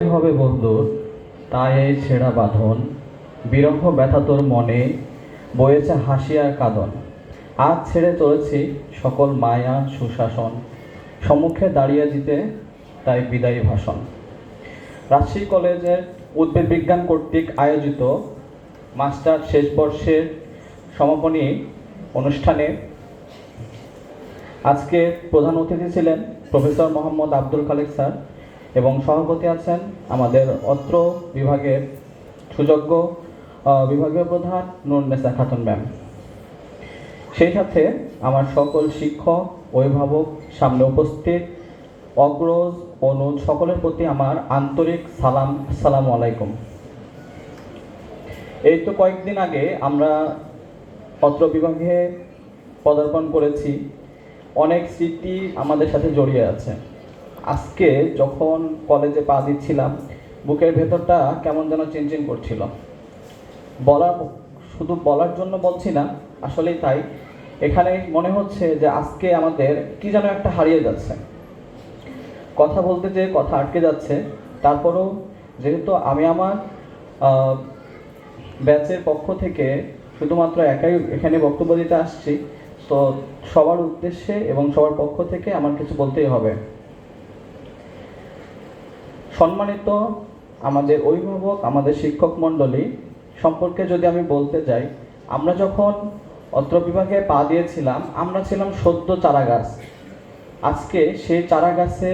হবে বন্ধুর তাই ছেঁড়া বাঁধন বিরহ ব্যথা তোর মনে, বয়েছে হাসি আর কাঁদন। আজ ছেড়ে চলেছি সকল মায়া, সুশাসন, সম্মুখে দাঁড়িয়ে দিতে তাই বিদায়ী ভাষণ। রাজশাহী কলেজের উদ্ভিদ বিজ্ঞান কর্তৃক আয়োজিত মাস্টার শেষ বর্ষের সমাপনী অনুষ্ঠানে আজকে প্রধান অতিথি ছিলেন প্রফেসর মোহাম্মদ আব্দুল খালেক স্যার। এবং সভাপতি আছেন আমাদের অত্র বিভাগের সুযোগ্য বিভাগীয় প্রধান নুরনেসা খাতুন ম্যাম। সেই সাথে আমার সকল শিক্ষক, অভিভাবক সামনে উপস্থিত, অগ্রজ, অনুজ সকলের প্রতি আমার আন্তরিক সালাম সালাম আলাইকুম। এই তো কয়েকদিন আগে আমরা অত্র বিভাগে পদার্পণ করেছি। অনেক স্মৃতি আমাদের সাথে জড়িয়ে আছে। আজকে যখন কলেজে পা দিচ্ছিলাম, বুকের ভেতরটা কেমন যেন চিনচিন করছিল। বলার শুধু বলার জন্য বলছি না, আসলেই তাই। এখানে মনে হচ্ছে যে আজকে আমাদের কি যেন একটা হারিয়ে যাচ্ছে। কথা বলতে যে কথা আটকে যাচ্ছে, তারপরেও যেহেতু আমি আমার ব্যাচের পক্ষ থেকে শুধুমাত্র একাই এখানে বক্তব্য দিতে আসছি, তো সবার উদ্দেশ্যে এবং সবার পক্ষ থেকে আমার কিছু বলতেই হবে। সম্মানিত আমাদের অভিভাবক, আমাদের শিক্ষক মণ্ডলী, সম্পর্কে যদি আমি বলতে যাই, আমরা যখন অত্র বিভাগে পা দিয়েছিলাম, আমরা ছিলাম সদ্য চারা গাছ আজকে সেই চারা গাছে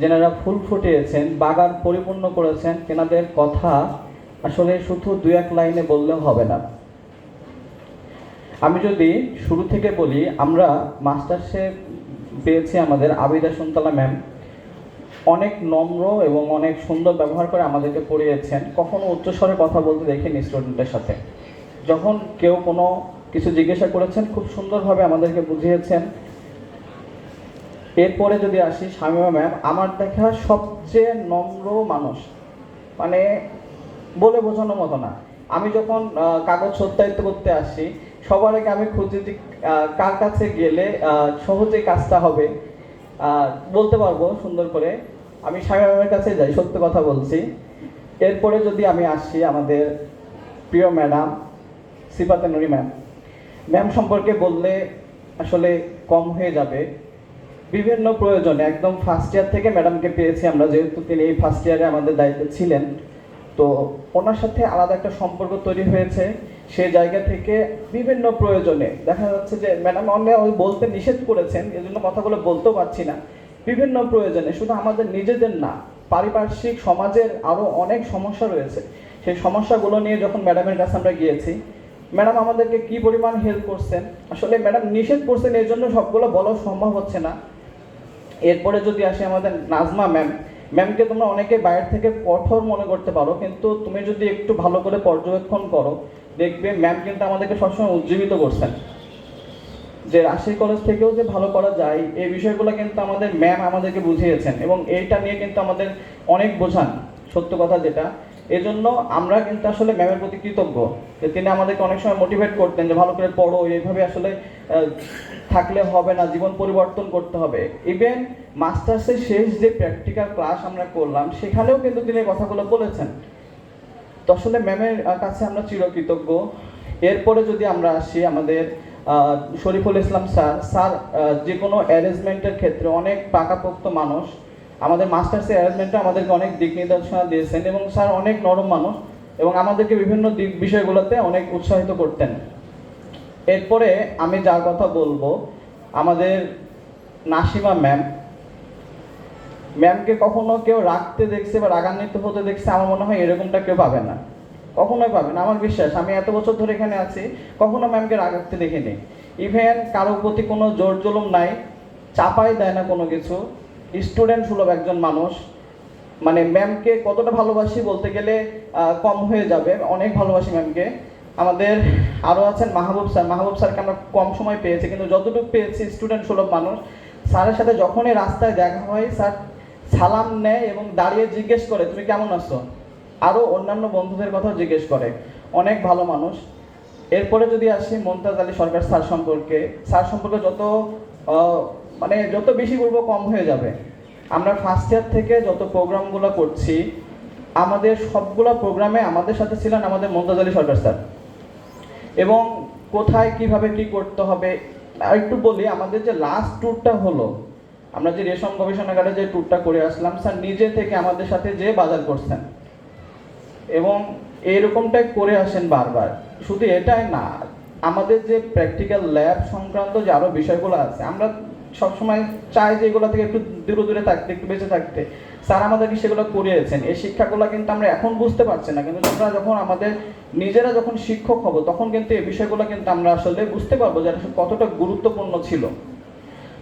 যেনারা ফুল ফুটিয়েছেন, বাগান পরিপূর্ণ করেছেন, তেনাদের কথা আসলে শুধু দু এক লাইনে বললেও হবে না। আমি যদি শুরু থেকে বলি, আমরা মাস্টার্সে পেয়েছি আমাদের আবিদা সুন্তলা ম্যাম। অনেক নম্র এবং অনেক সুন্দর ব্যবহার করে আমাদেরকে পড়িয়েছেন। কখনো উচ্চস্বরে কথা বলতে দেখিনি স্টুডেন্টের সাথে। যখন কেউ কোনো কিছু জিজ্ঞাসা করেছেন খুব সুন্দরভাবে আমাদেরকে বুঝিয়েছেন। এরপরে যদি আসি শামিমা ম্যাম আমার দেখা সবচেয়ে নম্র মানুষ। মানে বলে বোঝানোর মতো না। আমি যখন কাগজ সত্যায়িত করতে আসি সবার আগে আমি খুঁজি যে কার কাছে গেলে আহ, সহজেই কাজটা হবে। বলতে পারব সুন্দর করে। আমি ম্যামের কাছে যাই, সত্য কথা বলছি। এরপরে যদি আমি আসি আমাদের প্রিয় madam Sipate Nuri ma'am. Ma'am সম্পর্কে বললে আসলে কম হয়ে যাবে। বিভিন্ন প্রয়োজনে, একদম ফার্স্ট ইয়ার থেকে ম্যাডামকে পেয়েছি আমরা, যেহেতু তিনি এই ফার্স্ট ইয়ারে আমাদের দায়িত্বে ছিলেন। তো ওনার সাথে আলাদা একটা সম্পর্ক তৈরি হয়েছে। সেই জায়গা থেকে বিভিন্ন প্রয়োজনে, দেখা যাচ্ছে যে ম্যাডাম অনেক বলতে নিষেধ করেছেন, এজন্য কথাগুলো বলতেও পারছি না। বিভিন্ন প্রয়োজনে, শুধু আমাদের নিজেদের না, পারিপার্শ্বিক সমাজের আরও অনেক সমস্যা রয়েছে। সেই সমস্যাগুলো নিয়ে যখন ম্যাডামের কাছে আমরা গিয়েছি, ম্যাডাম আমাদেরকে কি পরিমাণ হেল্প করছেন? আসলে ম্যাডাম নিষেধ করছেন, এর জন্য সবগুলো বলা সম্ভব হচ্ছে না। এরপরে যদি আসে আমাদের নাজমা ম্যাম ম্যামকে তোমরা অনেকে বাইরে থেকে কঠোর মনে করতে পারো, কিন্তু তুমি যদি একটু ভালো করে পর্যবেক্ষণ করো, দেখবে ম্যাম কিন্তু আমাদেরকে সবসময় উজ্জীবিত করছেন। যে রাজশাহী কলেজ থেকেও যে ভালো করা যায়, এই বিষয়গুলো কিন্তু আমাদের ম্যাম আমাদেরকে বুঝিয়েছেন এবং এইটা নিয়ে কিন্তু আমাদের অনেক বোঝান, সত্য কথা যেটা। এজন্য আমরা কিন্তু আসলে ম্যামের প্রতি কৃতজ্ঞ যে তিনি আমাদেরকে অনেক সময় মোটিভেট করতেন যে ভালো করে পড়ো, এইভাবে আসলে থাকলে হবে না, জীবন পরিবর্তন করতে হবে। ইভেন মাস্টার্সের শেষ যে প্র্যাকটিক্যাল ক্লাস আমরা করলাম, সেখানেও কিন্তু তিনি কথাগুলো বলেছেন। তো আসলে ম্যামের কাছে আমরা চিরকৃতজ্ঞ। এরপরে যদি আমরা আসি আমাদের শরীফুল ইসলাম স্যার স্যার যে কোনো অ্যারেঞ্জমেন্টের ক্ষেত্রে অনেক পাকাপোক্ত মানুষ আমাদের মাস্টার্সের অ্যারেঞ্জমেন্টে আমাদেরকে অনেক দিক নির্দেশনা দিয়েছেন এবং স্যার অনেক নরম মানুষ এবং আমাদেরকে বিভিন্ন দিক বিষয়গুলোতে অনেক উৎসাহিত করতেন। এরপরে আমি যার কথা বলব, আমাদের নাসিমা ম্যাম, ম্যামকে কখনো কেউ রাখতে দেখছে বা রাগান্বিত হতে দেখছে, আমার মনে হয় এরকমটা কেউ পাবে না। কখনোই পাবে না, আমার বিশ্বাস। আমি এত বছর ধরে এখানে আছি, কখনো ম্যামকে রাগাতে দেখিনি। ইভেন কারোর প্রতি কোনো জোর জুলুম নাই, চাপাই দেয় না কোনো কিছু। স্টুডেন্ট সুলভ একজন মানুষ। মানে ম্যামকে কতটা ভালোবাসি বলতে গেলে কম হয়ে যাবে। অনেক ভালোবাসি ম্যামকে আমাদের আরও আছেন মাহবুব স্যার। মাহবুব স্যারকে আমরা কম সময় পেয়েছি, কিন্তু যতটুকু পেয়েছি স্টুডেন্ট সুলভ মানুষ। স্যারের সাথে যখনই রাস্তায় দেখা হয়, স্যার সালাম নেয় এবং দাঁড়িয়ে জিজ্ঞেস করে, তুমি কেমন আছো? আরও অন্যান্য বন্ধুদের কথাও জিজ্ঞেস করে। অনেক ভালো মানুষ। এরপরে যদি আসি, মমতাজ আলী সরকার স্যার সম্পর্কে। স্যার সম্পর্কে যত মানে যত বেশি বলব কম হয়ে যাবে। আমরা ফার্স্ট ইয়ার থেকে যত প্রোগ্রামগুলো করছি, আমাদের সবগুলো প্রোগ্রামে আমাদের সাথে ছিলেন আমাদের মমতাজ আলী সরকার স্যার। এবং কোথায় কীভাবে কি করতে হবে একটু বলি, আমাদের যে লাস্ট ট্যুরটা হলো, আমরা যে রেশম গবেষণাগারে যে ট্যুরটা করে আসলাম, স্যার নিজে থেকে আমাদের সাথে যে বাজার করছেন। এবং এরকমটাই করে আসেন বারবার। শুধু এটাই না, আমাদের যে প্র্যাকটিক্যাল ল্যাব সংক্রান্ত যে আরও বিষয়গুলো আছে, আমরা সবসময় চাই যে এগুলো থেকে একটু দূরে দূরে থাকতে, একটু বেঁচে থাকতে। স্যার আমাদেরকে সেগুলো করিয়েছেন। এই শিক্ষাগুলো কিন্তু আমরা এখন বুঝতে পারছি না, কিন্তু আমরা যখন আমাদের নিজেরা যখন শিক্ষক হব, তখন কিন্তু এই বিষয়গুলো কিন্তু আমরা আসলে বুঝতে পারব যে কতটা গুরুত্বপূর্ণ ছিল।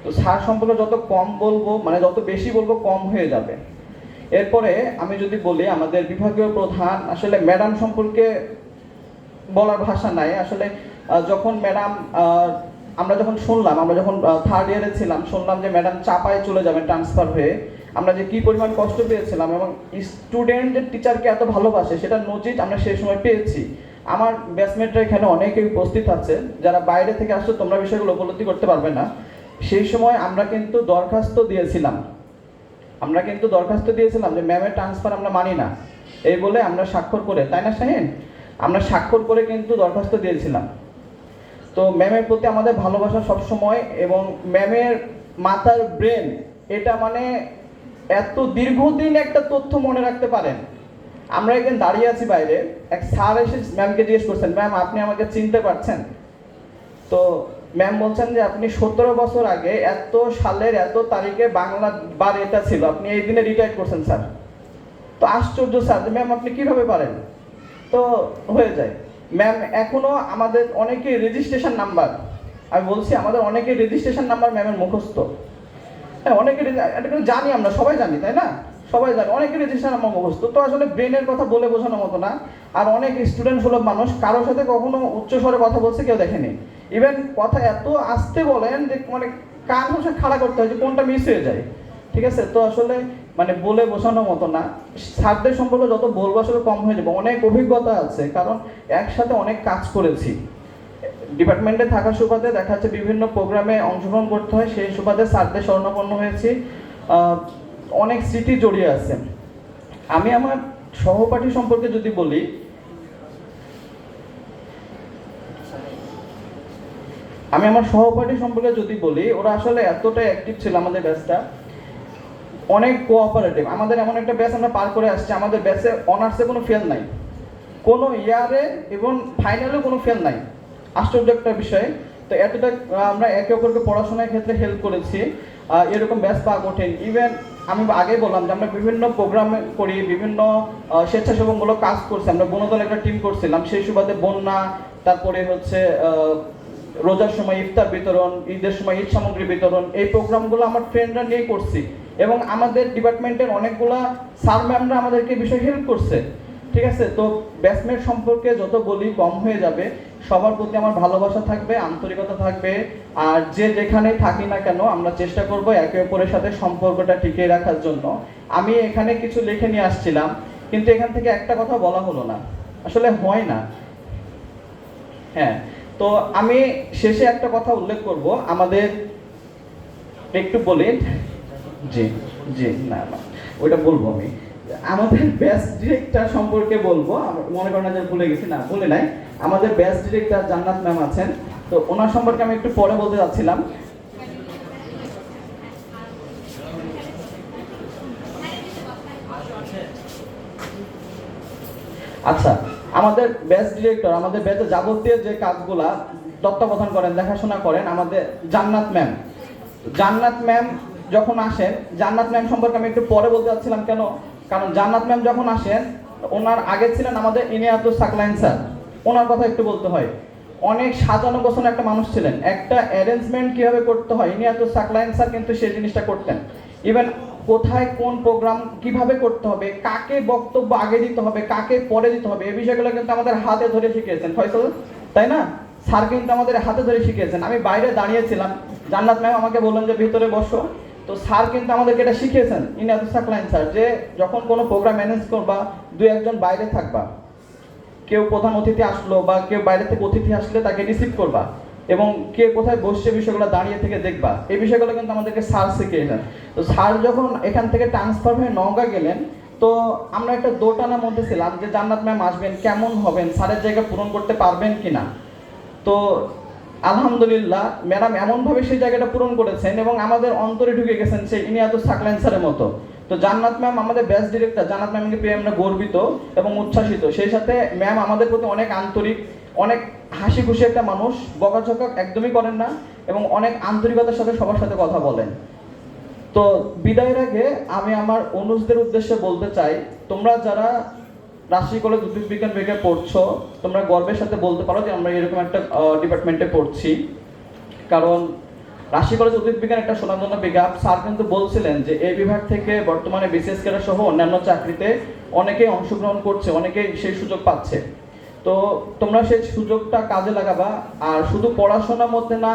তো স্যার সম্পর্কে যত কম বলব মানে যত বেশি বলব, কম হয়ে যাবে। এরপরে আমি যদি বলি, আমাদের বিভাগীয় প্রধান, আসলে ম্যাডাম সম্পর্কে বলার ভাষা নাই। আসলে যখন ম্যাডাম আমরা যখন শুনলাম, আমরা যখন থার্ড ইয়ারে ছিলাম, শুনলাম যে ম্যাডাম চাপায় চলে যাবেন ট্রান্সফার হয়ে, আমরা যে কি পরিমাণ কষ্ট পেয়েছিলাম এবং স্টুডেন্ট যে টিচারকে এত ভালোবাসে, সেটা নজির আমরা সেই সময় পেয়েছি। আমার ব্যাচমেটরা এখানে অনেকেই উপস্থিত আছে, যারা বাইরে থেকে আসছে, তোমরা বিষয়গুলো উপলব্ধি করতে পারবে না। সেই সময় আমরা কিন্তু দরখাস্ত দিয়েছিলাম। আমরা কিন্তু দরখাস্ত দিয়েছিলাম যে, ম্যামের ট্রান্সফার আমরা মানি না। এই বলে আমরা স্বাক্ষর করে, তাই না শাহিন? আমরা স্বাক্ষর করে কিন্তু দরখাস্ত দিয়েছিলাম। তো ম্যামের প্রতি আমাদের ভালোবাসা সবসময় এবং ম্যামের মাথার ব্রেন, এটা মানে এত দীর্ঘদিন একটা তথ্য মনে রাখতে পারেন। আমরা একদিন দাঁড়িয়ে আছি বাইরে, এক স্যার এসে ম্যামকে জিজ্ঞেস করছেন, ম্যাম, আপনি আমাকে চিনতে পারছেন? তো ম্যাম বলছেন যে আপনি সতেরো বছর আগে এত সালের এত তারিখে বাংলা বার এটা ছিল। আপনি এই দিনে রিটায়ার করছেন স্যার তো আশ্চর্য স্যার যে ম্যাম আপনি কীভাবে পারেন? তো হয়ে যায়। ম্যাম এখনও আমাদের অনেকে রেজিস্ট্রেশন নাম্বার আমি বলছি আমাদের অনেকে রেজিস্ট্রেশন নাম্বার ম্যামের মুখস্থ। হ্যাঁ অনেকে জানি আমরা, সবাই জানি, তাই না? সবাই জানে, অনেকে রেজিস্ট্রেশন নাম্বার মুখস্থ তো আসলে ব্রেনের কথা বলে বোঝানোর মতো না। আর অনেক স্টুডেন্ট সুলভ মানুষ, কারোর সাথে কখনো উচ্চ স্বরে কথা বলছে কেউ দেখেনি। ইভেন কথা এত আসতে বলেন যে মানে কান হচ্ছে খাড়া করতে হয় যে, কোনটা মিস হয়ে যায়। ঠিক আছে? তো আসলে মানে বলে বোঝানোর মতো না। স্যারদের সম্পর্কে যত বলব, আসলে কম হয়ে যাবে। অনেক অভিজ্ঞতা আছে, কারণ একসাথে অনেক কাজ করেছি। ডিপার্টমেন্টে থাকার সুবাদে দেখা যাচ্ছে বিভিন্ন প্রোগ্রামে অংশগ্রহণ করতে হয়। সেই সুবাদে স্যারদের স্বর্ণপন্ন হয়েছি। অনেক স্মৃতি জড়িয়ে আছে। আমি আমার সহপাঠী সম্পর্কে যদি বলি, আমি আমার সহপাঠী সম্পর্কে যদি বলি, ওরা আসলে এতটা অ্যাক্টিভ ছিল আমাদের ব্যাচটা অনেক কোঅপারেটিভ আমাদের এমন একটা ব্যাচ আমরা পার করে আসছি, আমাদের ব্যাচে অনার্সে কোনো ফেল নাই। কোনো ইয়ারে এবং ফাইনালেও কোনো ফেল নাই। আশ্চর্য একটা বিষয়। তো এতটা আমরা একে অপরকে পড়াশোনার ক্ষেত্রে হেল্প করেছি। এরকম ব্যাচ পাওয়া কঠিন। ইভেন আমি আগে বললাম যে আমরা বিভিন্ন প্রোগ্রাম করি, বিভিন্ন স্বেচ্ছাসেবকমূলক কাজ করছি। আমরা বনদল একটা টিম করছিলাম। সেই সুবাদে বন্যা, তারপরে হচ্ছে রোজার সময় ইফতার বিতরণ, ঈদের সময় ঈদ সামগ্রী বিতরণ, এই প্রোগ্রামগুলো আমার ফ্রেন্ডরা নিয়ে করছি। এবং আমাদের ডিপার্টমেন্টের অনেকগুলা স্যার ম্যামরা আমাদেরকে বিষয়ে হেল্প করছে। ঠিক আছে? তো ব্যাচমেট সম্পর্কে যত বলি কম হয়ে যাবে সবার প্রতি আমার ভালোবাসা থাকবে, আন্তরিকতা থাকবে, আর যে যেখানেই থাকি না কেন, আমরা চেষ্টা করব একে অপরের সাথে সম্পর্কটা টিকিয়ে রাখার জন্য। আমি এখানে কিছু লিখে নিয়ে আসছিলাম, কিন্তু এখান থেকে একটা কথা বলা হলো না। আসলে হয় না। হ্যাঁ তো আমি শেষে একটা কথা উল্লেখ করব। আমাদের একটু বলি। জি জি, না না, ওইটা বলব আমি। আমাদের ব্যাচ ডিরেক্টর সম্পর্কে বলব। মনে করেন যে ভুলে গেছি, না ভুলে নাই। আমাদের ব্যাচ ডিরেক্টর জান্নাত ম্যাম আছেন। তো ওনার সম্পর্কে আমি একটু পরে বলতে যাচ্ছিলাম। আচ্ছা আমাদের ব্যাচ ডিরেক্টর আমাদের ব্যাচে যাবতীয় যে কাজগুলা তত্ত্বাবধান করেন, দেখাশোনা করেন, আমাদের জান্নাত ম্যাম জান্নাত ম্যাম যখন আসেন, জান্নাত ম্যাম সম্পর্কে আমি একটু পরে বলতে চাচ্ছিলাম কেন? কারণ জান্নাত ম্যাম যখন আসেন, ওনার আগে ছিলেন আমাদের ইনিয়াতুল সাকলাইন স্যার। ওনার কথা একটু বলতে হয়। অনেক সাজানো গোছানো একটা মানুষ ছিলেন। একটা অ্যারেঞ্জমেন্ট কীভাবে করতে হয় ইনিয়াতুল সাকলাইন স্যার কিন্তু সেই জিনিসটা করতেন। ইভেন কোথায় কোন প্রোগ্রাম কীভাবে করতে হবে, কাকে বক্তব্য আগে দিতে হবে, কাকে পরে দিতে হবে এই বিষয়গুলো কিন্তু আমাদের হাতে ধরে শিখিয়েছেন, ফয়সল, তাই না? স্যার কিন্তু আমাদের হাতে ধরে শিখিয়েছেন। আমি বাইরে দাঁড়িয়েছিলাম, জান্নাত ম্যাম আমাকে বললেন যে ভিতরে বসো। তো স্যার কিন্তু আমাদেরকে এটা শিখিয়েছেন ইনাদু সাকলাইন স্যার যে যখন কোনো প্রোগ্রাম ম্যানেজ করবা দু একজন বাইরে থাকবা। কেউ প্রধান অতিথি আসলো বা কেউ বাইরে থেকে অতিথি আসলে তাকে রিসিভ করবা এবং কে কোথায় বসছে বিষয়গুলো দাঁড়িয়ে থেকে দেখবা। এই বিষয়গুলো কিন্তু আমাদেরকে সার স্যার শিখিয়েছেন। তো স্যার যখন এখান থেকে ট্রান্সফার হয়ে নওগাঁ গেলেন, তো আমরা একটা দোটানার মধ্যে ছিলাম। যে জান্নাত ম্যাম আসবেন, কেমন হবেন? স্যারের জায়গা পূরণ করতে পারবেন কি না তো আলহামদুলিল্লাহ ম্যাডাম এমনভাবে সেই জায়গাটা পূরণ করেছেন এবং আমাদের অন্তরে ঢুকে গেছেন সেই ইনিয়াত সাকলাইন স্যারের মতো। তো জান্নাত ম্যাম আমাদের ব্যাচ ডিরেক্টর জান্নাত ম্যামকে পেয়ে আমরা গর্বিত এবং উচ্ছ্বাসিত। সেই সাথে ম্যাম আমাদের প্রতি অনেক আন্তরিক, অনেক হাসি খুশি একটা মানুষ বকাঝকা একদমই করেন না এবং অনেক আন্তরিকতার সাথে সবার সাথে কথা বলেন। তো বিদায়ের আগে আমি আমার অনুষদের উদ্দেশ্যে বলতে চাই, তোমরা যারা রাজশাহী কলেজ উদ্ভিদ বিজ্ঞান বিভাগে পড়ছো, তোমরা গর্বের সাথে বলতে পারো যে আমরা এরকম একটা ডিপার্টমেন্টে পড়ছি। কারণ রাশি কলেজ উদ্ভিদ বিজ্ঞান একটা সোনামধন্য বিজ্ঞাপ স্যার কিন্তু বলছিলেন যে এই বিভাগ থেকে বর্তমানে বিসিএস কেডার সহ অন্যান্য চাকরিতে অনেকেই অংশগ্রহণ করছে অনেকেই সেই সুযোগ পাচ্ছে। তো তোমরা সেই সুযোগটা কাজে লাগাবা। আর শুধু পড়াশোনার মধ্যে না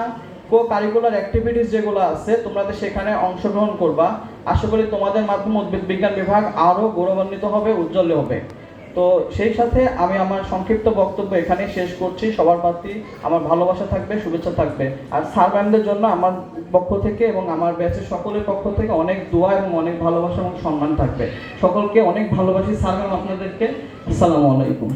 কো কারিকুলার অ্যাক্টিভিটিস যেগুলো আছে, তোমরা সেখানে অংশগ্রহণ করবা। আশা করি তোমাদের মাধ্যমে উদ্ভিদ বিজ্ঞান বিভাগ আরও গৌরবান্বিত হবে, উজ্জ্বল হবে। তো সেই সাথে আমি আমার সংক্ষিপ্ত বক্তব্য এখানে শেষ করছি। সবার প্রতি আমার ভালোবাসা থাকবে, শুভেচ্ছা থাকবে। আর স্যার ম্যামদের জন্য আমার পক্ষ থেকে এবং আমার ব্যাচের সকলের পক্ষ থেকে অনেক দোয়া এবং অনেক ভালোবাসা এবং সম্মান থাকবে। সকলকে অনেক ভালোবাসি স্যার ম্যাম আপনাদেরকে। আসসালামু আলাইকুম।